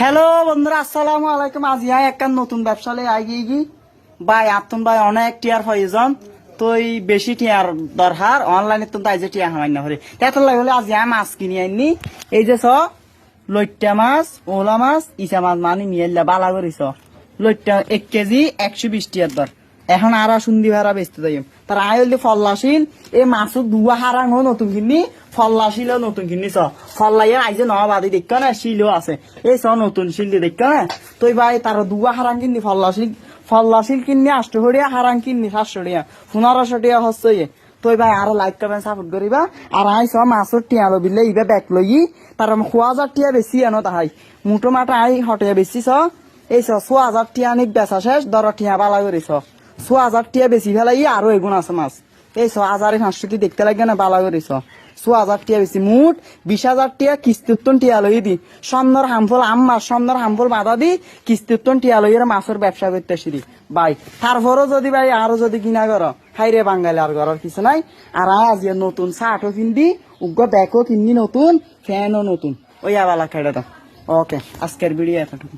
Hello বন্ধুরা, আসসালামু আলাইকুম। আজ ইহা একটা নতুন ব্যবসা লই আগে গি ভাই, আতুন ভাই অনেক টিয়ার প্রয়োজন তো এই বেশি টিয়ার দরকার অনলাইনে তো তাই যে টিয়া হামাই না হরে। এত লাগে হলে আজ ইহা মাছ কিনি আইনি। এই যে ছ লইট্টা মাছ, ওলা মাছ ইচা মাছ মানি নিয়ে এলে বালা করিস লইট্টা এক কেজি একশো বিশ টিয়ার দর। এখন আর সুন্দি ভাড়া বেচতে যাই তার আয় হইলে ফল্লাশীল এই মাছও দুয়া হারাং নতুন কিনি ফল্লাশীল নতুন কিনি চ ফল্লাইয়ের আইজে ন বাদি দেখ না, শিলও আছে। এই চ, নতুন শিল দেখ না? তুই ভাই তার দুয়া হারাং কিনি ফল্লাশীল ফল্লাশীল কিনি আটশো হরিয়া হারাং কিনি সাতশো টিয়া পনেরোশো টিয়া তুই ভাই, আরও লাইক করবেন সাপোর্ট করিবা। আর আই চ মাছর টিয়া লো বিলে ইবা ব্যাক লই তার খোয়া হাজার টিয়া বেশি আনো তাহাই। মুটো মাটা আই হটিয়া বেশি চ। এই চ ছ হাজার টিয়া নিক বেচা শেষ দর টিয়া বালা করিস ছ হাজার টিয়া বেশি ফেলাই আরও এগুণ আছে মাছ। এই ছ হাজার পাঁচশো টি দেখতে লাগে না বালা করিস ছ? হাজার টিয়া বেশি মুঠ, বিশ হাজার টিয়া কিস্তি উত্তন টিয়া লই দি। সন্ধ্যর হামফল আম মাছ সন্ধ্যর হামফল বাধা দি কিস্তি উত্তন টিয়া লই মাছের ব্যবসা করতে সিরি ভাই তারপরও যদি ভাই আরও যদি কিনা কর হাই রে আর করার কিছু নাই। আর আজ নতুন শার্টও কিনদি উগ্র ব্যাগও কিনদি নতুন ফ্যানও নতুন। ওই আবালা খেড়ে দাও। ওকে আজকের ভিডিও এতটুকু।